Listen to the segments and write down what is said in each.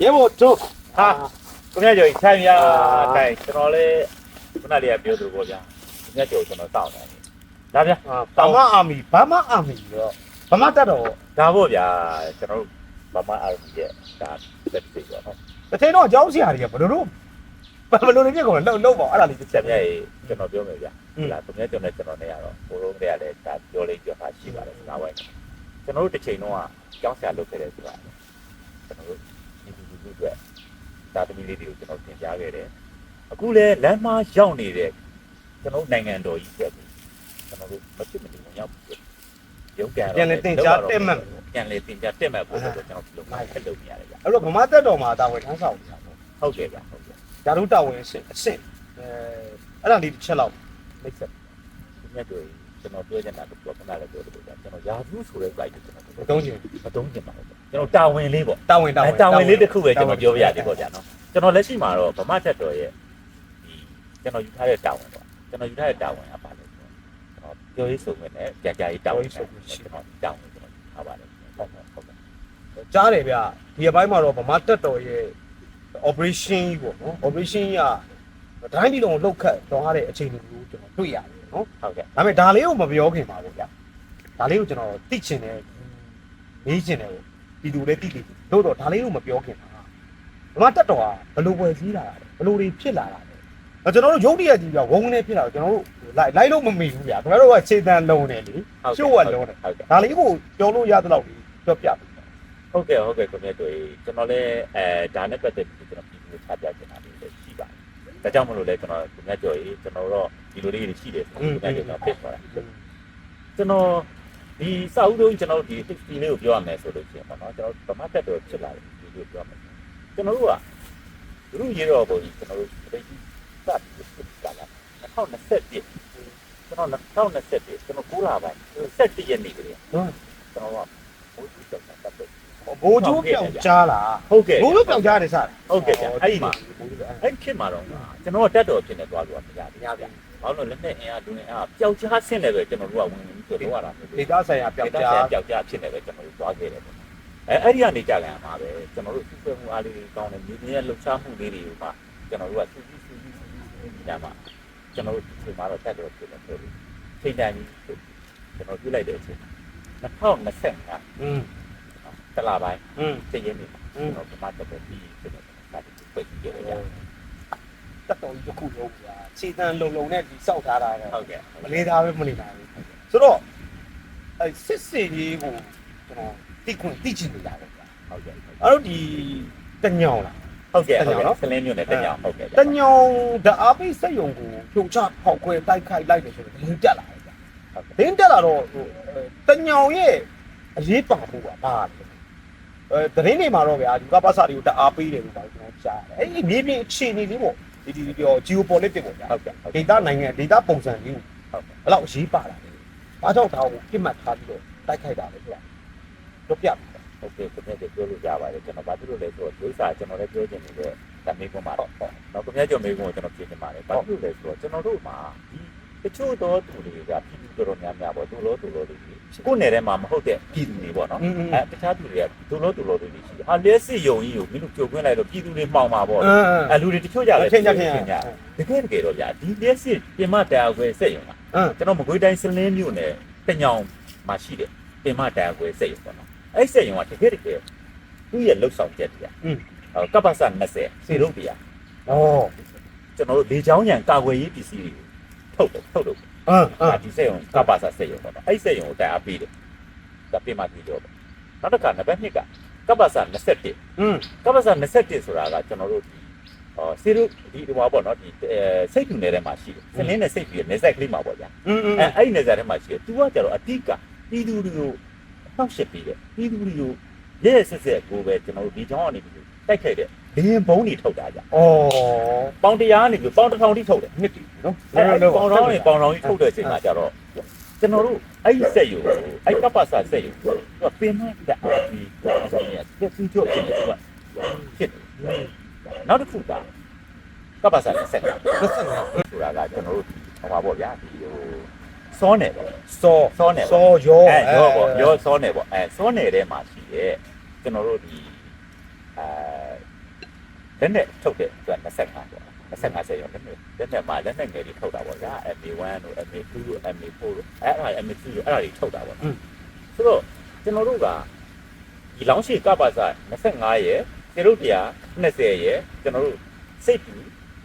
ဟောရေဘောတို့ဟာကိုမြတ်ကျော်ကြီးထိုင်ရထိုင်ကျွန်တော်လည်းခုနလေးကပြောသလိုပေါ့ဗျာကိုမြတ်ကျော်ကျွန်တော်တောင်းတယ်ဒါဗျာဘာမအာမီဘာမအာမီရောဘာမတက်တော့ဒါပေါ့ဗျာကျွန်တော်တို့ဘာမှအားမရဒါတက်ပြီပေါ့နော်တထင်းတော့အကြောင်းဆရာတွေကဘယ်လိုတော့ဘယ်လိုနေပြကုန်လဲလှုပ်လှုပ်ပါအဲ့ဒါလေးတစ်ချဆက်က်မြတ်ကြီးကျွန်တော်ပြောမယ်ဗျာဟုတ်လားကိုမြတ်ကျော်နဲ့ကျွန်တော်နဲ့ကတော့ဘိုးလုံးတွေကလည်းဒါပြောလေးပြောတာရှိပါတယ်စကားဝိုင်းကျွန်တော်တို့တစ်ချိန်တော့ကြောင်းဆရာလုပ်ခဲ့တယ်ဆိုတာကျွန်တော်တို့ဒီဒီဒီအတွက် ဒါသမီးလေးတွေကိုကျွန်တော်သင်ကြားခဲ့တယ်အခုလည်းလမ်းမရောက်နေတဲ့ကျွန်တော်နိုင်ငံတော်ကြီးအတွက်ကျွန်တော်တို့မဖြစ်မနေရောက်ရုပ်ကံပြန်လေတင်ကြတက်မှတ်ဖို့ဆိုတော့ကျွန်တော်ဒီလိုမှဆက်လုပ်နေရတယ်ဗျအဲ့တော့ဗမာတက်တော်မှာတာဝန်ထမ်းဆောင်နေတာပေါ့ဟုတ်ကဲ့ဗျဟုတ်ကဲ့ဓာတုတာဝန်အဆင့်အဆင့်အဲအဲ့ဒါလေးတစ်ချက်လောက်မိတ်ဆက်ဒီမြတ်တွေ ကျွန်တော်ပြောချင်တာကတော့ခဏလည်းပြောလို့ဗျကျွန်တော်ယာဘူးဆိုတဲ့ site ကိုကျွန်တော်မတုံးချင်မတုံးချင်ပါဘူးကျွန်တော်တာဝန်လေးပေါ့တာဝန်တာဝန်တာဝန်လေးတစ်ခုပဲကျွန်တော်ပြောပြရတယ်ပေါ့ဗျာနော်ကျွန်တော်လက်ရှိမှာတော့ဗမာတက်တော်ရဲ့ဒီကျွန်တော်ယူထားတဲ့တာဝန်ပေါ့ကျွန်တော်ယူထားတဲ့တာဝန်ကပါလို့ကျွန်တော်ပြောရေးဆိုဝင်နဲ့ကြာကြာရေးတာဝန်ကျွန်တော်တာဝန်ကျွန်တော်ထားပါတယ်ဟုတ်ဟုတ်ဟုတ်ကဲ့ကြားတယ်ဗျဒီအပိုင်းမှာတော့ဗမာတက်တော်ရဲ့ operation ကြီးပေါ့နော် operation ကြီးကတိုင်းပြည်လုံးကိုလှုပ်ခတ်တော့ရတဲ့အခြေအနေမျိုးကျွန်တော်တွေ့ရတယ် နော်ဟုတ်ကဲ့ဒါပေမဲ့ဒါလေးကိုမပြောခင်ပါဘူးဗျာဒါလေးကိုကျွန်တော်သိချင်တယ်မေးချင်တယ်ပြည်သူလည်းသိသိတို့တော့ဒါလေးကိုမပြောခင်ပါဗမာတက်တော်ကဘယ်လိုပွဲစည်းလာတာလဲဘယ်လိုတွေဖြစ်လာတာလဲအဲကျွန်တော်တို့ရုပ်တရက်ကြီးပြဝုန်းနေဖြစ်လာတော့ကျွန်တော်တို့လိုက်လိုက်လို့မမီဘူးဗျာခင်ဗျားတို့ကခြေတန်းလုံးတယ်လေကျိုးကလုံးတယ်ဟုတ်ကဲ့ဒါလေးကိုပြောလို့ရသလောက်ပြောပြပြီဟုတ်ကဲ့ဟုတ်ကဲ့ကိုမြတ်တို့ကျွန်တော်လည်းအဲဒါနဲ့ပတ်သက်ပြီးကျွန်တော်ပြည်သူချပြချင်တာလေးလည်းရှိပါတယ် ဒါကြောင့်မလို့လဲကျွန်တော်ကိုမြတ်ကျော်ကြီးကျွန်တော်တော့ဒီလိုလေးတွေရှိတယ်ကိုမြတ်ကျော်တော့ဖြစ်သွားတာကျွန်တော်ဒီစာအုပ်တို့ကျွန်တော်ဒီ history လေးကိုပြောရမယ်ဆိုလို့ရှိရင်ပေါ့နော်ကျွန်တော်ဗမာတက်တော်ဖြစ်လာတယ်ဒီလိုပြောမယ်ကျွန်တော်တို့ကလူရေတော်ပုံကြီးကျွန်တော်တို့ပြည်ကြီးစပြီးဖြစ်လာတာ2021ကျွန်တော်2021ကျွန်တော်9လပိုင်း17ရက်နေ့ကလေးနော်ကျွန်တော်ကဘိုးကြီးကျော်တက်တယ် ဘိုးကျိုးပြောင်ကြားလားဟုတ်ကဲ့ဘိုးကျိုးပြောင်ကြားတယ်စတယ်ဟုတ်ကဲ့ဗျအဲ့ဒီမှာဘိုးကျိုးအဲ့ခေတ်မှာတော့ကျွန်တော်တက်တော်ဖြစ်နေသွားလို့မရဘူး။ရဗျ။ဘာလို့လဲလက်နဲ့အင်အားဒူနေအားပျောက်ကြားဆင်းတယ်ပဲကျွန်တော်တို့ကဝင်ဝင်ပြီးဆိုတော့ရတာဒေတာဆိုင်ရာပြောင်ကြားပျောက်ကြားဖြစ်နေပဲကျွန်တော်တို့သွားခဲ့တယ်ပေါ့။အဲအဲ့ဒီကနေကြာကန်မှာပဲကျွန်တော်တို့စုဖွဲ့မှုအားလေးကောင်းတယ်မြေပြင်ရဲ့လှုပ်ရှားမှုလေးတွေကိုမှကျွန်တော်တို့ကစူးစီးစူးစီးစူးစီးညမှာကျွန်တော်တို့ဒီချိန်မှာတော့တက်တော်ဖြစ်နေတယ်လို့ချိန်တိုင်းကျွန်တော်ပြလိုက်တဲ့အချိန်2025อืม တလပိုင်း อืม တည့်ရနေ อืม ကျွန်တော်ဒီမှာတက်တော်ပြီးဖြစ်နေတယ်ဒါတည်းပြည့်ကြည့်ရတယ် တက်တော်ကြီးတစ်ခုလုံးဗျာခြေတန်းလုံလုံနဲ့ဒီစောက်ထားတာတော့ ဟုတ်ကဲ့ မလေးသားပဲမနေနိုင်ဘူးဆိုတော့အဲစစ်စင်ကြီးကိုကျွန်တော်တိခွန်တိချင်နေတာပဲဗျာ ဟုတ်ကဲ့ အဲ့တော့ဒီတညောင်လား ဟုတ်ကဲ့ တ ဟုတ် ညောင်နော် ကဲ့ဆလင်းမျိုးနဲ့တညောင်ဟုတ်ကဲ့ တညောင်ဓာအပိတ်စက်ယုံကိုဖြုံချဖောက်ခွဲတိုက်ခိုက်လိုက်တယ်ဆိုတော့ဒင်းတက်လာတယ်ဗျာ ဟုတ်ကဲ့ ဒင်းတက်လာတော့ဟိုတညောင်ရဲ့အရေးပါမှုကဘာလဲ အဲတရင်နေမှာတော့ဗျာဒီကပ္ပစာတွေကိုတအားပေးတယ်လို့ပါကျွန်တော်ကြားတယ်အဲ့ဒီမြေပြင်အခြေအနေလေးပေါ့ဒီဒီပြော geopolitics ပေါ့ဗျာဟုတ်ကဲ့ဟုတ်ဒေကဲ့တာနိုင်ငံဒေတာပုံစံမျိုးဟုတ်ကဲ့ဘယ်လောက်အရေးပါတာလဲ။ဘာကြောင့်ဒါကိုပြစ်မှတ်ထားပြီးတော့တိုက်ခိုက်တာလဲဆိုတာတို့ပြပြီဟုတ်ကဲ့ကိုမြတ်ကပြောလို့ရပါတယ်ကျွန်တော်ဘာဖြစ်လို့လဲဆိုတော့ဒုစာကျွန်တော်လည်းပြောချင်နေတဲ့ဓာမေကွန်မှာတော့နော်ကိုမြတ်ကျော်မေကွန်ကိုကျွန်တော်ပြင်နေပါတယ်ဘာဖြစ်လို့လဲဆိုတော့ကျွန်တော်တို့မှာဒီတချို့သောသူတွေကပြည်သူတော်တော်များများပေါ့သူလို့သူလို့တွေ ကိုယ်နယ်ထဲမှာမဟုတ်တဲ့ပြည်သူတွေပေါ့နော်။อืมအဲတခြားသူတွေကသူလို့သူလို့တွေရှိတယ်ဟာလက်စစ်ယုံကြီးကိုမင်းတို့ကြုံခွင့်လိုက်တော့ပြည်သူတွေမှောင်ပါပေါ့အင်းအဲလူတွေတချို့ကြလဲထင်ကြထင်ရတကယ်တကယ်တော့ဗျာဒီလက်စစ်ပြင်မတရားခွဲစက်ယုံကအင်းကျွန်တော်မကွေးတိုင်းစလင်းမြို့နယ်တညောင်မှာရှိတယ်တင်မတရားခွဲစက်ရုံပေါ့နော်အဲ့စက်ရုံကတကယ်တကယ်သူ့ရဲ့လှုပ်ဆောင်ချက်တရားဟောကပ္ပစ20စေရုပ်တရား။ဩကျွန်တော်တို့လေချောင်းညံကာကွယ်ရေးပစ္စည်းတွေထုတ်တယ်ထုတ်လို့ အာဒီစက်ရုံကပါစာစက်ရုံပေါ့နော်အဲ့စက်ရုံကိုတိုင်အားပေးတယ်ဒါပြင်မှပြီးတော့နောက်တစ်ခါနံပါတ်2ကကပါစာ21อืมကပါစာ21ဆိုတာကကျွန်တော်တို့အော်စီရုဒီဒီမှာပေါ့နော်ဒီစိတ်တူနယ်ထဲမှာရှိတယ်။စလင်းနဲ့စိတ်တူရဲ့နေဆက်ကလေးမှာပေါ့ဗျာ။အဲအဲ့နေဆက်ထဲမှာရှိတယ်။ तू ကကြတော့အတိကပြည်သူတွေကိုနှောက်ရှက်ပြီးတယ်။ပြည်သူတွေကိုရဲရဲစက်စက်ကိုပဲကျွန်တော်တို့ဒီကြောင်းကနေပြီးတိုက်ခိုက်တဲ့ ဘင်းဘုံတွေထုတ်တာကြဩ။ပေါင်တရားကနေပြီးပေါင်တစ်ထောင်ထိထုတ်တယ်နှစ်တီနော်။အဲပေါင်တော်ကနေပေါင်တော်ကြီးထုတ်တဲ့အချိန်မှာကြတော့ကျွန်တော်တို့အဲ့ဒီစက်ယူအဲ့ကပ္ပစာစက်ယူသူကပင်မတဲ့အားပြီးဆိုရင်တက်စီချုပ်ဖြစ်တယ်သူကဖြစ်တယ်။နောက်တစ်ခုကကပ္ပစာစက်လက်ဆက်နေဆိုတာကကျွန်တော်တို့ဟောပါပေါ့ဗျာဒီဟိုစောနယ်ပေါ့စောစောနယ်စောရောအဲရောပေါ့ရောစောနယ်ပေါ့အဲစောနယ်ထဲမှာရှိရဲ့ကျွန်တော်တို့ဒီ လက်နဲ့ထုတ်တဲ့သူက25ပေါ့25ဆယ်ရောက်တယ်လက်နဲ့မှာလက်နဲ့ငယ်တွေထုတ်တာပေါ့ဗျာ MA1 တို့ MA2 တို့ MA4 တို့အဲ့ဒါ MA3 တို့အဲ့ဒါတွေထုတ်တာပေါ့နော်ဆိုတော့ကျွန်တော်တို့ကဒီလောင်းရှိကပါစာ25ရဲ့ကျွန်တော်တို့တရား20ရဲ့ကျွန်တော်တို့စိတ်ပူ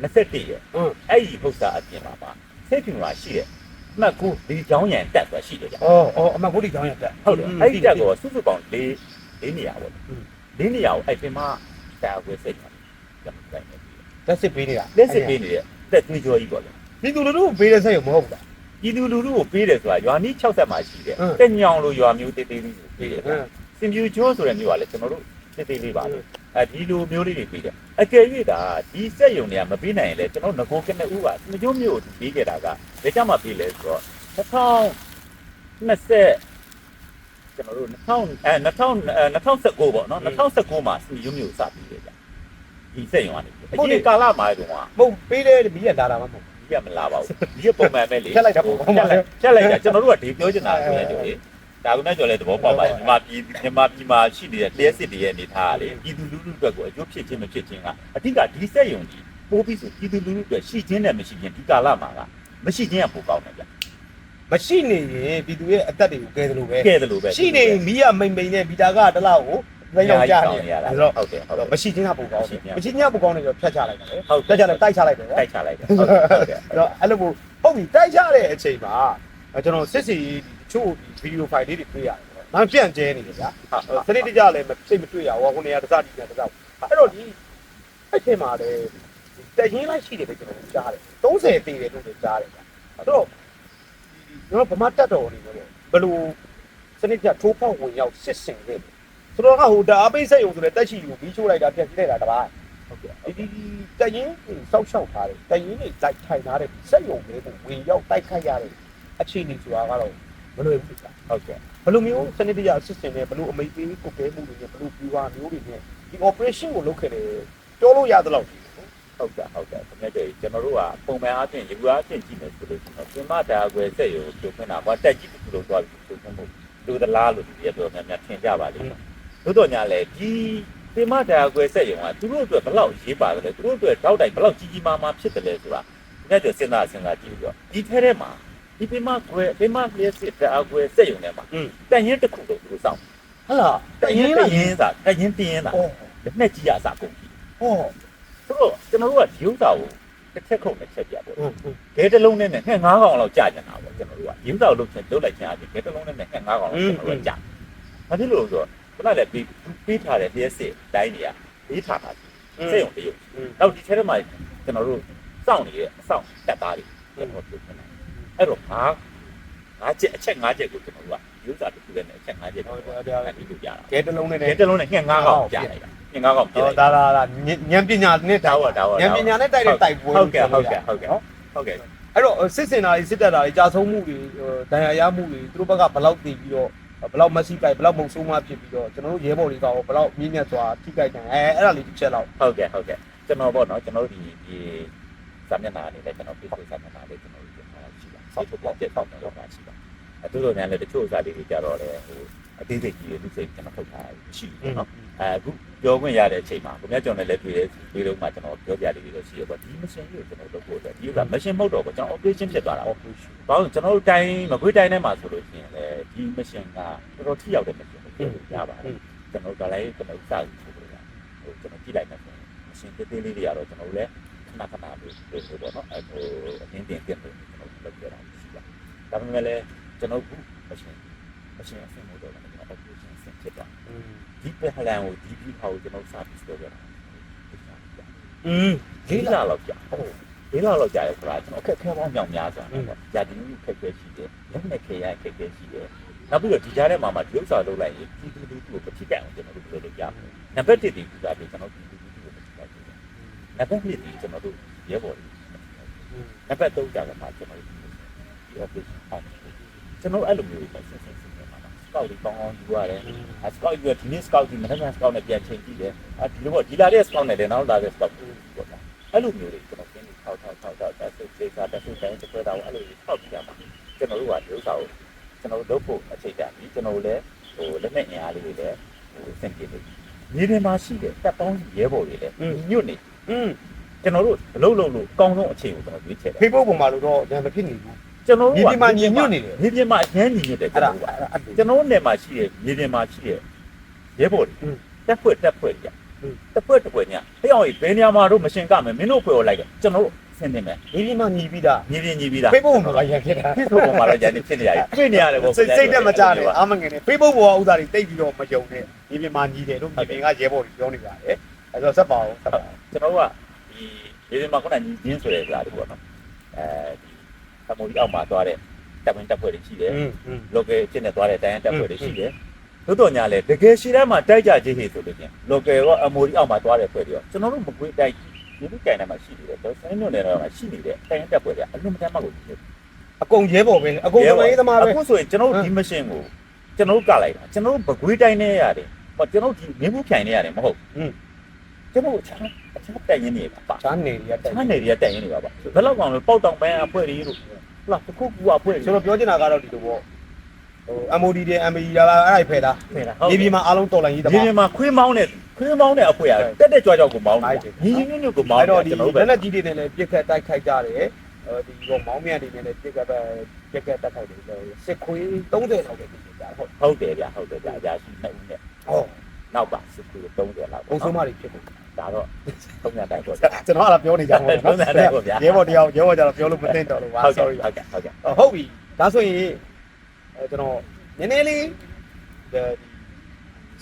21ရဲ့အဲ့ဒီဘုရားအပြင်မှာပါစိတ်ပူမှာရှိတယ်အမှတ်ကိုဒီကြောင်းရံတက်ဆိုတာရှိတယ်ကြာ။အော်အော်အမှတ်ကိုဒီကြောင်းရံတက်ဟုတ်တယ်။အဲ့ဒီတက်ကိုစုစုပေါင်း၄၄နေရာပေါ့။၄နေရာကိုအဲ့ဒီမှာဒါဝယ်စိတ်ပါ ကျွန်တော်တိုင်းနေပြီလက်စစ်ပေးနေတာလက်စစ်ပေးနေတဲ့တက်သွေးကြောကြီးပေါ့လေဒီသူတို့ပေးတဲ့ဆက်ရုံမဟုတ်ဘူးလားပြည်သူလူထုကိုပေးတယ်ဆိုတာရွာနီး60မှာရှိတယ်ဟမ်တက်ညောင်လိုရွာမျိုးတေးသေးလေးကိုပေးတယ်ဟမ်စင်ပြူချိုးဆိုတဲ့မျိုးကလည်းကျွန်တော်တို့တေးသေးလေးပါလို့အဲဒီလိုမျိုးလေးတွေပေးတယ်အကယ်၍ဒါဒီစက်ယုံတွေကမပေးနိုင်ရင်လည်းကျွန်တော်ငကိုကနဲ့ဦးကစင်ပြူမျိုးကိုပေးခဲ့တာကဘယ်ကြမှာပေးလဲဆိုတော့2020ကျွန်တော်တို့2000အဲ2000 2019ပေါ့နော်2019မှာစင်ပြူမျိုးစပေးတယ်ဗျ ဒီစက်ယုံကနေအရင်ကာလမှာတုန်းကမဟုတ်ပေးတဲ့မီးရလာတာမဟုတ်ဘူးဒီကမလာပါဘူးဒီကပုံမှန်ပဲလေဖြတ်လိုက်တာပုံမှန်ပဲဖြတ်လိုက်တာကျွန်တော်တို့ကဒီပြောချင်တာဆိုရင်လေဒါကလည်းကျော်လဲသဘောပေါက်ပါတယ်မြန်မာပြည်မြန်မာပြည်မှာရှိနေတဲ့လျှက်စစ်တွေရဲ့အနေထားကလေပြည်သူလူထုအတွက်ကိုအကျိုးဖြစ်ခြင်းမဖြစ်ခြင်းကအဓိကဒီစက်ယုံကြီးပိုးပြီးဆိုပြည်သူလူထုအတွက်ရှိခြင်းနဲ့မရှိခြင်းဒီကာလမှာကမရှိခြင်းကပိုကောင်းတယ်ဗျမရှိနေရင်ပြည်သူရဲ့အသက်တွေကိုကယ်တယ်လို့ပဲကဲတယ်လို့ပဲရှိနေမီးရမိန်မိန်နဲ့ဗီတာကတလောက်ကို မရောက်ကြနေရတာဒါတော့ဟုတ်တယ်ဟုတ်တယ်မရှိချင်းကပုံကောင်းမရှိတယ်ချင်းကမရှိချင်းကပုံကောင်းတယ်ဆိုဖြတ်ချလိုက်တယ်လေဟုတ်ဖြတ်ချလိုက်တိုက်ချလိုက်တယ်ဗျာတိုက်ချလိုက်တယ်ဟုတ်တယ်ဟုတ်တယ်အဲ့တော့အဲ့လိုမျိုးဟုတ်ပြီတိုက်ချတဲ့အချိန်မှာကျွန်တော်စစ်စီတချို့ဗီဒီယိုဖိုင်လေးတွေတွေ့ရတယ်။ငါပြန့်ကျဲနေတယ်ဗျာ။စနစ်တကျလည်းစိတ်မတွေ့ရဘူး။ဟိုနေရာတစ်စတီးနေတစ်စက်။အဲ့တော့ဒီအဲ့ချိန်မှာလေတက်ရင်လိုက်ရှိတယ်ပဲကျွန်တော်ကြားတယ်။30သေးတယ်လို့လည်းကြားတယ်ဗျာ။အဲ့တော့ကျွန်တော်ဗမာတက်တော်နေလို့ဘယ်လိုစနစ်တကျထိုးဖောက်ဝင်ရောက်စစ်စင်ခဲ့လဲ။ ဆိုတော့ကဟိုဒါအပိတ်ဆက်ယုံဆိုတဲ့တက်ရှိကိုပြီးချိုးလိုက်တာပြက်စီးလိုက်တာတပါးဟုတ်ကဲ့ဒီဒီတရင်စောက်ရှောက်ထားတယ်တရင်တွေတိုက်ထိုင်ထားတယ်စက်ယုံလေးကိုဝင်ရောက်တိုက်ခိုက်ရတဲ့အခြေအနေဆိုတာကတော့မလွယ်ဘူးကွာဟုတ်ကဲ့ဘယ်လိုမျိုးစနစ်တကျအစစ်စင်နဲ့ဘယ်လိုအမိတ်ပေးကိုကဲမှုတွေနဲ့ဘယ်လိုပြူဟာမျိုးတွေနဲ့ဒီ operation ကိုလုပ်ခဲ့တယ်ပြောလို့ရသလောက်ရှိတယ်နော်ဟုတ်ကဲ့ဟုတ်ကဲ့ခင်ဗျာတို့ကျွန်တော်တို့ကပုံမှန်အားဖြင့်ယူအားဖြင့်ကြည့်မယ်ဆိုလို့ရှိရင်ပြင်မတာကွယ်စက်ရုံပြုတ်ခွင့်တာဘာတက်ကြည့်တူလို့သွားပြီးပြုတ်ခွင့်မှုလူသလားလို့ဒီရတော့များများထင်ကြပါလိမ့်မယ် တို့တော့ညာလေဒီပြင်မတာကွယ်စက်ရုံကသူတို့အတွက်ဘလောက်ရေးပါတယ်လဲသူတို့အတွက်တောက်တိုင်ဘလောက်ကြီးကြီးမားမားဖြစ်တယ်လဲဆိုတာခင်ဗျာတို့စဉ်းစားစဉ်းစားကြည့်ပြီးတော့ဒီထဲထဲမှာဒီပြင်မကွယ်ပြင်မလျက်စစ်တာကွယ်စက်ရုံထဲမှာတန်ရင်တစ်ခုလို့သူတို့စောင့်ဟလာတန်ရင်တရင်သာတန်ရင်တရင်သာဩလက်နဲ့ကြီးရစာကုန်ပြီဩဆိုတော့ကျွန်တော်တို့ကဒီဥစ္စာကိုတစ်ချက်ခုတ်တစ်ချက်ပြပေါ့ဟုတ်ဟုတ်ဂဲတစ်လုံးနဲ့ငှက်9កောင်လောက်ကြာကျင်တာပေါ့ကျွန်တော်တို့ကရင်းတော့လုပ်ချင်လုပ်လိုက်ချင်အပြင်ဂဲတစ်လုံးနဲ့ငှက်9កောင်လောက်ကျွန်တော်တို့ကြာ။ဘာဖြစ်လို့လဲဆိုတော့ ခုနကလည်းပြီးပြီးထားတဲ့လျှက်စစ်တိုင်းတွေကပြီးထားတာစိတ်ုံတရုပ်။နောက်ဒီထဲထဲမှာကျွန်တော်တို့စောင့်နေတဲ့အဆောင်တက်သားတွေကျွန်တော်တို့ပြင်နေ။အဲ့တော့ငါငါချက်အချက်၅ချက်ကိုကျွန်တော်တို့ကယူစာတစ်ခုနဲ့အချက်၅ချက်ကိုဟုတ်တယ်အဲ့ဒီလိုကြာတာကဲတလုံးနဲ့။ဂဲတစ်လုံးနဲ့ငှက်9កောင်ကြာလိုက်တာ။ငှက်9កောင်ပြဟောလိုက်ဒါဒါဒါဉာဏ်ပညာနဲ့ဒါတိုက်ဟုတ်ဒါဟုတ်ဉာဏ်ပညာနဲ့တိုက်တဲ့တိုက်ပွဲဟုတ်ကဲ့ဟုတ်ကဲ့ဟုတ်ကဲ့ဟုတ်ကဲ့အဲ့တော့စစ်စင်တာတွေစစ်တပ်တာတွေကြာဆုံးမှုတွေဒဏ်ရာရမှုတွေသူတို့ဘက်ကဘလောက်တည်ပြီးတော့ ဘလောက်မက်ဆီကိုက်ဘလောက်မုံဆိုးမှဖြစ်ပြီးတော့ကျွန်တော်တို့ရဲဘော်တွေကဘလောက်မြင့်မြတ်စွာထိကြိုက်တယ်အဲအဲ့ဒါလေးတစ်ချက်လောက်ဟုတ်ကဲ့ဟုတ်ကဲ့ကျွန်တော်ပေါ့နော်ကျွန်တော်တို့ဒီဒီစာမျက်နှာအနေနဲ့ကျွန်တော်ပြည့်စုံစာမျက်နှာလေးကျွန်တော်တို့ပြန်လာရှိပါဆောက်ထုတ်ပြတ်ထောက်တော့ပါရှိပါအဲတို့တို့များလည်းတချို့စာလေးတွေကြတော့လေဟိုအသေးစိတ်ကြီးတွေလူစိတ်ကျွန်တော်ထုတ်ထားရှိတယ်နော် အဲအခုပြောခွင့်ရတဲ့အချိန်မှာကိုမြတ်ကျော်နဲ့လည်းတွေ့ရဲတွေ့တော့မှကျွန်တော်ပြောပြလေးတွေတော့ရှိရပေါ့ဒီမရှင်ကြီးကိုကျွန်တော်လုပ်ဖို့အတွက်ဒီကမရှင်မဟုတ်တော့ဘူးကျွန်တော် operation ဖြစ်သွားတာပေါ့ဘာလို့ကျွန်တော်တို့တိုင်းမကွေးတိုင်းထဲမှာဆိုလို့ရှိရင်လေဒီမရှင်ကတော်တော်ထိရောက်တဲ့မရှင်ကိုပြောရပါတယ်ကျွန်တော်တို့လည်းကျွန်တော်စပြီးဆိုလို့ဟိုကျွန်တော်ကြည့်လိုက်မှဆိုမရှင်သေးသေးလေးတွေကတော့ကျွန်တော်လည်းခဏခဏလေးပြောဆိုတော့နော်အဲဟိုအတင်းတင်းတင်းလို့ကျွန်တော်လုပ်ပြတာရှိပါဒါပေမဲ့လည်းကျွန်တော်ခုမရှင်မရှင်အဆင်မို့တော့ကျွန်တော် operation ဆင်ဖြစ်သွား ဒီပဟလန်ကိုဒီပြီးဟောကျွန်တော်စပြီးပြောပြတာอืมလေးလာတော့ကြာဟုတ်လေးလာတော့ကြာရဆိုတာကျွန်တော်အခက်ခဲပေါင်းမြောင်များစွာပေါ့။ကြာဒီနည်းခက်ခဲရှိတယ်။လက်နဲ့ခဲရခက်ခဲရှိတယ်။နောက်ပြီးတော့ဒီကြားထဲမှာမှဒီဥစ္စာလုပ်လိုက်ရင်ဒီဒီဒီကိုပချိကံအောင်ကျွန်တော်တို့ပြောလို့ရမယ်။နံပါတ်1ဒီဥစ္စာပြီးကျွန်တော်ဒီဒီဒီကိုပချိကံတယ်။နံပါတ်2ဒီကျွန်တော်တို့ရဲဘော်တွေနံပါတ်3ကြာကမှကျွန်တော်တို့ဒီ operation အောင်ကျွန်တော်အဲ့လိုမျိုးပဲဆက်ဆက် ကောက်တွေကောင်းကောင်းယူရတယ်အစကောက်ယူရဒီနေ့စကောက်ဒီမနက်ကစကောက်နဲ့ပြန်ချိန်ကြည့်တယ်အဲဒီလိုပေါ့ဒီလာတဲ့စကောက်နဲ့လည်းနောက်လာတဲ့စကောက်ကိုပေါ့အဲ့လိုမျိုးတွေကျွန်တော်သင်ပြီးထောက်ထောက်ထောက်ထောက်တက်စစ်စေစားတက်စစ်တိုင်းတစ်ခွဲတာကိုအဲ့လိုထောက်ပြမှာကျွန်တော်တို့ကဒီဥစ္စာကိုကျွန်တော်တို့လုပ်ဖို့အခြေခံပြီးကျွန်တော်လည်းဟိုလက်နဲ့အင်အားလေးတွေလည်းဟိုစင်ပြေနေနေနေမှာရှိတဲ့တပ်ပေါင်းရဲဘော်တွေလည်းညွတ်နေอืมကျွန်တော်တို့အလုပ်လုပ်လို့အကောင်းဆုံးအခြေကိုကျွန်တော်ရွေးချယ်တယ် Facebook ပေါ်မှာလို့တော့ရန်မဖြစ်နေဘူး ကျွန်တော်တို့ကမြေပြင်မှာညီညွတ်နေတယ်မြေပြင်မှာအရင်ညီညွတ်တယ်ကျွန်တော်တို့ကကျွန်တော်တို့နယ်မှာရှိတဲ့မြေပြင်မှာရှိတဲ့ရဲဘော်တွေတက်ဖွဲ့တက်ဖွဲ့ကြတက်ဖွဲ့တက်ဖွဲ့ညဟဲ့အောင်ဘယ်နေရာမှာတို့မရှင်ကမယ်မင်းတို့ဖွဲ့ရောလိုက်တယ်ကျွန်တော်တို့ဆင်းနေမယ်မြေပြင်မှာညီပြီးသားမြေပြင်ညီပြီးသားဖေးဘုံမှာရဖြစ်တာဖေးဘုံမှာတော့ရနေဖြစ်နေရတယ်တွေ့နေရတယ်ပေါ့စိတ်စိတ်တက်မကြနဲ့အာမငင်နေဖေးဘုံပေါ်ကဥသာတွေတိတ်ပြီးတော့မယုံနဲ့မြေပြင်မှာညီတယ်တို့မြေပြင်ကရဲဘော်တွေပြောနေကြတယ်အဲဆိုဆက်ပါအောင်ဆက်ပါကျွန်တော်တို့ကဒီမြေပြင်မှာခုနညီချင်းဆိုတဲ့ဇာတ်တွေပေါ့နော်အဲ ကမ္ဘောဒီအောက်မှာသွားတဲ့တပ်ဝင်တပ်ဖွဲ့တွေရှိတယ်။ local ဖြစ်နေသွားတဲ့တိုင်းရင်းတပ်ဖွဲ့တွေရှိတယ်။သို့တော်ညာလေတကယ်ရှိတဲ့မှာတိုက်ကြခြင်းဟေဆိုလို့ပြင် local ရော MOD အောက်မှာသွားတဲ့ဖွဲ့တွေရောကျွန်တော်တို့မကွေးတိုက်ဒီလိုကြိုင်တယ်မှာရှိနေတယ်ဒေါ်ဆိုင်နုံနယ်တော့ရှိနေတဲ့တိုင်းရင်းတပ်ဖွဲ့တွေအလွန်မတမ်းမှကိုအကုန်ရဲပေါ်ပဲအကုန်သမရေးသမားပဲအခုဆိုရင်ကျွန်တော်တို့ဒီမရှင်ကိုကျွန်တော်တို့ကလိုက်တာကျွန်တော်တို့ပကွေးတိုင်းနဲ့ရတယ်ဟောကျွန်တော်ဒီမင်းမှုဖြိုင်နေရတယ်မဟုတ်ဘူးကျွန်တော်အခြားအခြားတိုင်ရင်းတွေပါပါခြားနေတွေကတိုင်ရင်းတွေကတိုင်ရင်းတွေပါပါဘယ်လောက်ကောင်လဲပေါက်တောင်ပန်းအဖွဲ့တွေတို့ လာတခုကူအဖွဲ့တွေကျွန်တော်ပြောချင်တာကတော့ဒီလိုပေါ့ဟို MOD တဲ့ MBE လာလာအဲ့ဒါဖယ်တာဟုတ်လားမြေပြင်မှာအားလုံးတော်လိုင်းရေးသဒီမားနေ့မှာခွေးမောင်းတဲ့ခွေးမောင်းတဲ့အဖွဲ့ကတက်တက်ကြွကြွကိုမောင်းတယ်ညီညီညွတ်ညွတ်ကိုမောင်းအဲ့တယ်တော့ဒီကျွန်တော်တို့လက်ပဲလက်ကြီးတွေနဲ့လည်းပြစ်ခတ်တိုက်ခိုက်ကြတယ်အဲဒီတော့မောင်းမြတ်တွေနဲ့လည်းပြစ်ခတ်ပဲပြစ်ခတ်တိုက်ခိုက်တယ်စစ်ခွေး30လောက်ပဲပြစ်ကြတာဟုတ်ဟုတ်တယ်ဗျဟုတ်တယ်ဗျအရာရှိနှစ်ဦးနဲ့ဟော နောက်ပါစစ်ကူ30လောက်အုံဆုံးမတွေဖြစ်ကုန်ဒါတော့သုံးရတိုင်းပေါ့ကျွန်တော်ကပြောနေကြမှာနော်ရဲဘော်တရားရဲဘော်ကြတော့ပြောလို့မသိတော့လို့ပါဟုတ်ကဲ့ sorry ဟုတ်ကဲ့ဟုတ်ကဲ့ဟုတ်ပြီဒါဆိုရင်အဲကျွန်တော်နည်းနည်းလေးဒီ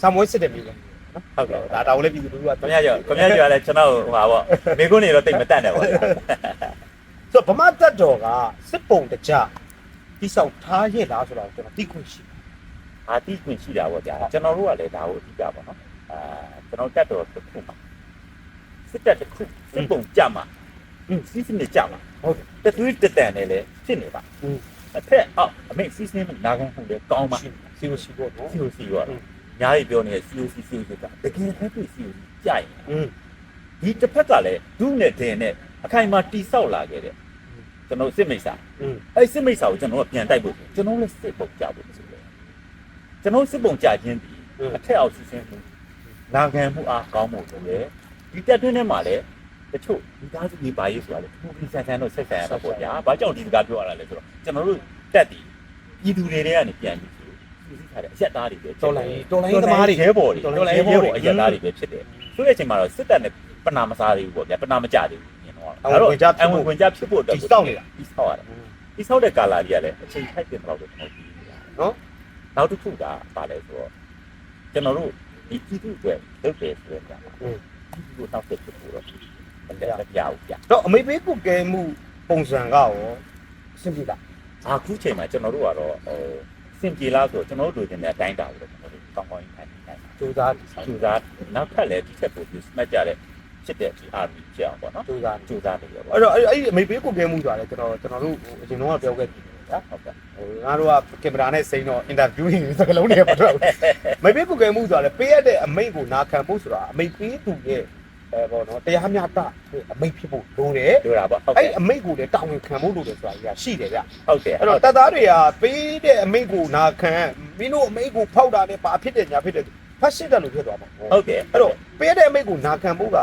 ဆမ်ဝဲစစ်တယ်မျိုးပဲနော်ဟုတ်ကဲ့ဒါတောင်လည်းပြည်သူလူကခမရကျော်ခမရကျော်လည်းကျွန်တော်ဟိုပါပေါ့မိကုန်းနေတော့တိတ်မတတ်နဲ့ပေါ့ဆိုတော့ဗမာတက်တော်ကစစ်ပုံတကြတိဆောက်ထားရဲ့လားဆိုတော့ကျွန်တော်သိခွင့်ရှိတယ် အာတိခွင့်ရှိတာပေါ့ဗျာကျွန်တော်တို့ကလည်းဒါကိုအဓိကပေါ့နော်အာကျွန်တော်တက်တော်တစ်ခုမှာစစ်တက်တစ်ခုစစ်ပုံကြမှာစီးစနစ်ကြမှာဟုတ်တသွေးတတန်နဲ့လည်းဖြစ်နေပါအထက်အောက်အမိတ်စီးစနစ်နာခံမှုလည်းကောင်းပါစီကိုစီပေါ့နော်စီကိုစီပေါ့ညာကြီးပြောနေတဲ့ COC COC ကတကယ်လည်းတွေ့ COC ကြိုက်ရင်ဒီတစ်ဖက်ကလည်းဒုနဲ့ဒင်နဲ့အခိုင်မာတိဆောက်လာခဲ့တဲ့ကျွန်တော်စစ်မိတ်စာအဲ့စစ်မိတ်စာကိုကျွန်တော်ကပြန်တိုက်ဖို့ကျွန်တော်လည်းစစ်ပုတ်ကြဖို့ ကျွန်တော်စစ်ပုံကြခြင်းဒီအထက်အောက်စီစဉ်မှုနာခံမှုအားကောင်းမှုဆိုရယ်ဒီတက်တွင်းထဲမှာလည်းတချို့ဒီသားစုကြီးပါရေးဆိုတာလေသူကြီးဆန်ဆန်တော့ဆက်ဆန်ရတော့ပေါ့ဗျာဘာကြောင့်ဒီစကားပြောရတာလဲဆိုတော့ကျွန်တော်တို့တက်တည်ပြည်သူတွေတွေကနေပြန်ပြီးသူစီထားတဲ့အရက်သားတွေပဲတော်လိုင်းတော်လိုင်းသမားတွေရဲဘော်တွေတော်လိုင်းရဲဘော်အရက်သားတွေပဲဖြစ်တယ်ဆိုတဲ့အချိန်မှာတော့စစ်တပ်နဲ့ပနာမစားသေးဘူးပေါ့ဗျာပနာမကြသေးဘူးမြင်တော့အဝင်ဝင်ကြဖြစ်ဖို့အတွက်ဒီစောက်နေတာဒီဆောက်ရတယ်ဒီဆောက်တဲ့ကာလာကြီးကလည်းအချိန်ထိုက်တင်တော့ကျွန်တော်ပြီးနေတာနော် နောက်တစ်ခုကပါလဲဆိုတော့ကျွန်တော်တို့ဒီပြည်သူတွေလုပ်တယ်ဆိုတဲ့ကမှာပြည်သူကိုနောက်ဆက်ဖြစ်ဖို့တော့မတက်မပြဘူးဗျတော့အမေပေးကုကဲမှုပုံစံကရောအဆင်ပြေလားအခုချိန်မှာကျွန်တော်တို့ကတော့ဟိုစင်ပြေလားဆိုကျွန်တော်တို့လိုချင်တဲ့အတိုင်းတာကိုကျွန်တော်တို့ကောင်းကောင်းထိုင်နေတယ်စူးစားဒီဆောင်ကျူစားနောက်ထပ်လည်းဒီချက်ပို့ပြီးစမတ်ကြတဲ့ဖြစ်တဲ့ဒီ RP ကြောင်ပေါ့နော်စူးစားကျူစားနေရောပေါ့အဲ့တော့အဲ့အဲ့အမေပေးကုကဲမှုဆိုတာလေကျွန်တော်ကျွန်တော်တို့အရင်တော့ပြောခဲ့ပြီ ဗျာဟုတ်ကဲ့ဟိုငါတို့ကကင်မရာနဲ့စိမ်းတော့အင်တာဗျူးရင်စကလုံးတွေကမထွက်ဘူးမေပေးကုကဲမှုဆိုတာလေပေးရတဲ့အမိန့်ကိုနာခံဖို့ဆိုတာအမိန့်ပေးသူရဲ့အဲပေါ့နော်တရားမျှတအမိန့်ဖြစ်ဖို့လိုတယ်ပြောတာပေါ့ဟုတ်အဲ့ကဲ့အမိန့်ကိုလည်းတာဝန်ခံဖို့လိုတယ်ဆိုတာကြီးရှိတယ်ဗျဟုတ်ကဲ့အဲ့တော့တပ်သားတွေကပေးတဲ့အမိန့်ကိုနာခံမင်းတို့အမိန့်ကိုဖောက်တာနဲ့ပါဖြစ်တယ်ညာဖြစ်တယ်ဖတ်ရှစ်တယ်လို့ဖြစ်သွားမှာပေါ့ဟုတ်ကဲ့အဲ့တော့ပေးတဲ့အမိန့်ကိုနာခံဖို့က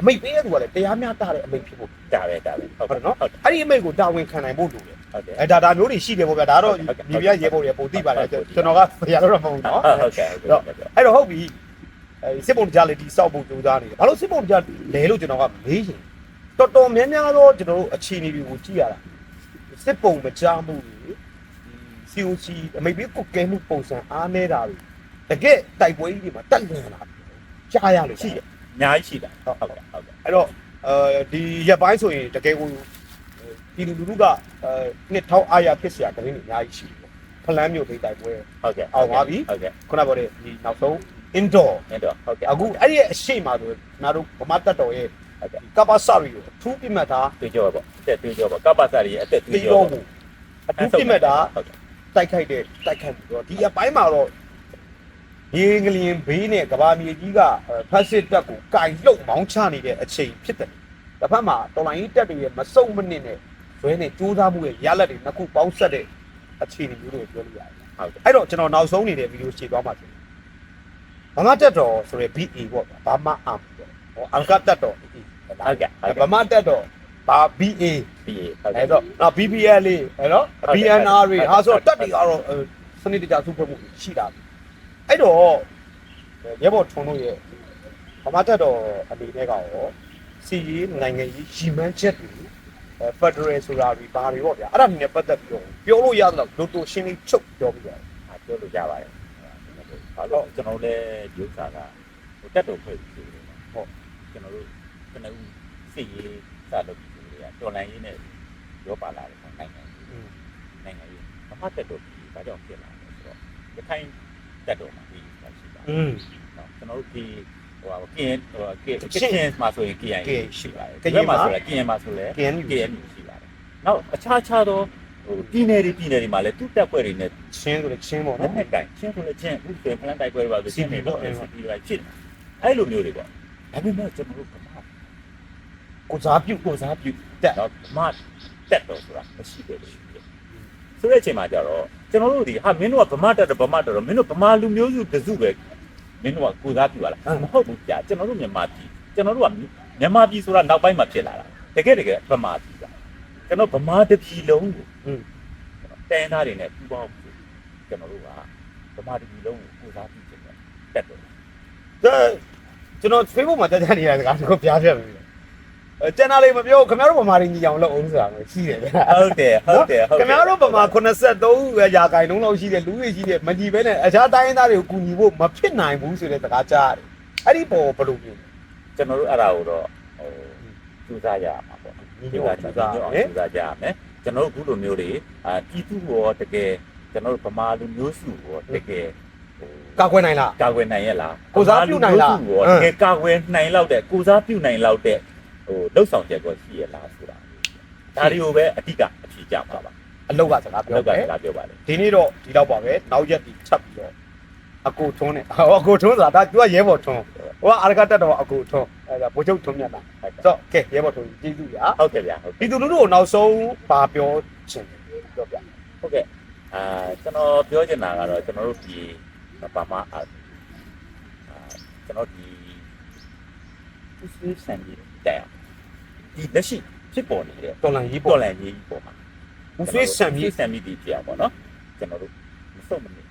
အမိန့်ပေးရသူကလည်းတရားမျှတတဲ့အမိန့်ဖြစ်ဖို့ဒါပဲဒါပဲဟုတ်ဟုတ်ကဲ့တယ်နော်ဟုတ်အဲ့ဒီအမိန့်ကိုတာဝန်ခံနိုင်ဖို့လိုတယ် ဟုတ်ကဲ့အဲဒါဒါမျိုးတွေရှိတယ်ပေါ့ဗျာဒါတော့ဒီပြရဲဖို့တွေပုံသိပါတယ်ကျွန်တော်ကဆရာတော့မဟုတ်နော်ဟုတ်ကဲ့ဟုတ်ကဲ့အဲ့တော့ဟုတ်ပြီအဲစစ်ပုံကြားလေဒီစောက်ဖို့ကြိုးစားနေတယ်ဘာလို့စစ်ပုံကြားလဲလို့ကျွန်တော်ကမေးရင်တော်တော်များများတော့ကျွန်တော်တို့အခြေအနေတွေကိုကြည့်ရတာစစ်ပုံမကြားမှုတွေဒီ COC အမိပေးကုတ်ကဲမှုပုံစံအားနေတာတွေတကယ်တိုက်ပွဲကြီးတွေမှာတက်လန်လာကြားရလို့ရှိရှိရတယ်အများကြီးရှိတာဟုတ်ကဲ့ဟုတ်ကဲ့အဲ့တော့အဲဒီရက်ပိုင်းဆိုရင်တကယ်ကို ပြည်သူလူထုကအဲနှစ်ထောင်အားရဖြစ်စရာကလေးတွေအများကြီးရှိတယ်ဖလန်းမျိုးဒိတ်တိုက်ပွဲဟုတ်ကဲ့အောင်ပါပြီဟုတ်ကဲ့ခုနကပြောတဲ့ဒီနောက်ဆုံး indoor indoor ဟုတ်ကဲ့အခုအဲ့ဒီအရှိမဆိုကျွန်တော်တို့ဗမာတပ်တော်ရဲ့ကပ္ပစရီကိုအထူးပြမှတ်ထားတွေ့ကြောပေါ့အသက်တွေ့ကြောပေါ့ကပ္ပစရီရဲ့အသက်တွေ့ကြောပေါ့အထူးပြမှတ်ထားတိုက်ခိုက်တဲ့တိုက်ခိုက်မှုတော့ဒီအပိုင်းမှာတော့ရေငလျင်ဘေးနဲ့ကဘာမြေကြီးကဖက်စစ်တပ်ကိုကင်လှုပ်မောင်းချနေတဲ့အချိန်ဖြစ်တယ်တစ်ဖက်မှာတော်လိုင်းကြီးတပ်တွေရဲ့မစုံမနစ်နဲ့ ဇွဲနဲ့ကြိုးစားမှုရဲ့ရလက်တွေနှစ်ခုပေါင်းဆက်တဲ့အခြေအနေမျိုးတွေပြောလို့ရတယ်ဟုတ်ကဲ့အဲ့တော့ကျွန်တော်နောက်ဆုံးနေတဲ့ဗီဒီယိုရှင်းသွားမှာဖြစ်တယ်ဗမာတက်တော်ဆိုရယ် BA ပေါ့ဗျာဗမာအမ်ပေါ့ဟောအလကတက်တော် AA ဟုတ်ကဲ့ဟုတ်ကဲ့ဗမာတက်တော်ဘာ BA ပြီးဟုတ်အဲ့ကဲ့တော့နော် BPL လေးအဲ့နော်ဟုတ်ကဲ့ BNR တွေဟုတ်ကဲ့ဟာဆိုတော့တက်တွေကတော့အဲစနစ်တကျစုဖွဲ့မှုရှိတာပြီအဲ့တော့ရဲဘော်ထုံတို့ရဲ့ဗမာတက်တော်အနေနဲ့ကရောစီရေးနိုင်ငံရေးရီမန်းချက်တွေအဲ ဖက်ဒရယ်ဆိုတာတွေဘာတွေပေါ့ဗျာအဲ့ဒါတွေနဲ့ပတ်သက်ပြီးတော့ပြောလို့ရသလောက်လိုတိုရှင်းလေးချုပ်ပြောပြရတယ်အပြောလို့ရပါတယ်ဘာလို့ကျွန်တော်လည်းဒီဥစ္စာကဟိုတက်တော်ဖွဲ့ပြီးတယ်ဟုတ်ကျွန်တော်တို့ကျွန်တော်စိတ်ရေးစလုပ်ပြီးတယ်ကတော်လန်ရေးနဲ့ရောပါလာတယ်နိုင်ငံရေးနိုင်ငံရေးဘာမှတက်တော်ပြီးဘာကြောင့်ဖြစ်လာလဲဆိုတော့ဒီခိုင်းတက်တော်မှာပြီးတာရှိတာอืมနော်ကျွန်တော်တို့ဒီ ဟိုဟာကင်းဟိုကင်းကင်းမှာဆိုရင် KI ရှိပါတယ်ကရင်မှာဆိုရင်ကင်းမှာဆိုလည်း KNU KNU ရှိပါတယ်နောက်အခြားခြားသောဟိုပြည်နယ်တွေပြည်နယ်တွေမှာလည်းသူ့တက်ပွဲတွေနဲ့ချင်းဆိုလည်းချင်းပေါ့လက်နော်နဲ့ကင်ချင်းဆိုလည်းချင်းဥပဒေဖလန်တိုက်ပွဲတွေပါဆိုချင်းတွေတော့ SCP တွေဖြစ်တယ်အဲ့လိုမျိုးတွေပေါ့ဒါပေမဲ့ကျွန်တော်တို့ကမှကိုစားပြုကိုစားပြုတက်တော့မတက်တော့ဆိုတာမရှိတယ်လို့ရှိတယ်ဆိုတဲ့အချိန်မှာကျတော့ကျွန်တော်တို့ဒီဟာမင်းတို့ကဗမာတက်တယ်ဗမာတက်တော့မင်းတို့ဗမာလူမျိုးစုတစုပဲ မင်းတို့ကကိုစားပြုရလားမဟုတ်ဘူးကြာကျွန်တော်တို့မြန်မာပြည်ကျွန်တော်တို့ကမြန်မာပြည်ဆိုတာနောက်ပိုင်းမှာဖြစ်လာတာတကယ်တကယ်ဗမာပြည်ကကျွန်တော်ဗမာတပြည်လုံးကိုอืมတိုင်းသားတွေနဲ့ပူးပေါင်းပြီးကျွန်တော်တို့ကဗမာတပြည်လုံးကိုကိုစားပြုခြင်းနဲ့တက်တော့ဒါကျွန်တော် Facebook မှာတက်ကြနေရတဲ့စကားကိုပြားပြပြီအဲ ကျန်တာလေးမပြောခင်ဗျားတို့ဗမာတွေညီအောင်လုပ်အောင်ဆိုတာမျိုးရှိတယ်ဗျာဟုတ်တယ်ဟုတ်တယ်ဟုတ်တယ်ခင်ဗျားတို့ဗမာ83ရာခိုင်နှုန်းလောက်ရှိတဲ့လူတွေရှိတဲ့မညီဘဲနဲ့အခြားတိုင်းရင်းသားတွေကိုကူညီဖို့မဖြစ်နိုင်ဘူးဆိုတဲ့စကားကြားရတယ်အဲ့ဒီပေါ်ဘယ်လိုမျိုးကျွန်တော်တို့အဲ့ဒါကိုတော့ဟိုစူးစမ်းရမှာပေါ့ညီဒီညွကတ်စူးကြစမ်းတာအောင်ဟဲ့စူးစမ်းကြရမယ်ကျွန်တော်တို့အခုလိုမျိုးတွေအာပြည်သူရောတကယ်ကျွန်တော်တို့ဗမာလူမျိုးစုရောတကယ်ဟိုကာကွယ်နိုင်လားကာကွယ်နိုင်ရဲ့လားကိုစားပြုနိုင်လားဗမာလူမျိုးစုရောတကယ်ကာကွယ်နိုင်လောက်တဲ့ကိုစားပြုနိုင်လောက်တဲ့ ဟိုလှုပ်ဆောင်ချက်ကိုရှိရလားဆိုတာဒါတွေကိုပဲအဓိကအဖြေကြပါပါအလောက်ကစကားပြောလောက်ကတယ်စကားပြောပါလေဒီနေ့တော့ဒီတော့ပါပဲနောက်ရက်ဒီချက်ပြီးတော့အကိုထွန်းနဲ့ဟောအကိုထွန်းဆိုတာဒါ तू ကရဲဘော်ထွန်းဟိုကအာရကတက်တော့အကိုထွန်းအဲဒါဘိုးချုပ်ထွန်းမြတ်လားဆိုတော့ကဲရဲဘော်ထွန်းကျေးဇူးဗျာဟုတ်ကဲ့ဗျာဟုတ်ကဲ့ပြည်သူလူထုကိုနောက်ဆုံးပါပြောချင်တယ်ပြောပြဟုတ်ကဲ့အာကျွန်တော်ပြောချင်တာကတော့ကျွန်တော်တို့ဒီဘာမှအာကျွန်တော်ဒီသူစစံကြီး တဲ့ဒီလက်ရှိဖြစ်ပေါ်နေတဲ့တော်လန်ရေးပေါ်ပေါ်လန်ကြီးပေါ်မှာဦးဖေးဆံပြီးစံမြစ်ဒီပြောင်းပေါ့နော်ကျွန်တော်တို့မစုံမနေ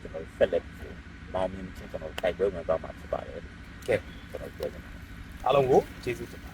ကျွန်တော်ဆက်လက်ပြီးမောင်းမြင်ချင်းကျွန်တော်တိုက်ပွဲဝင်သွားမှာဖြစ်ပါတယ်ကဲကျွန်တော်ပြောချင်တာအားလုံးကိုကျေးဇူးတင်ပါတယ်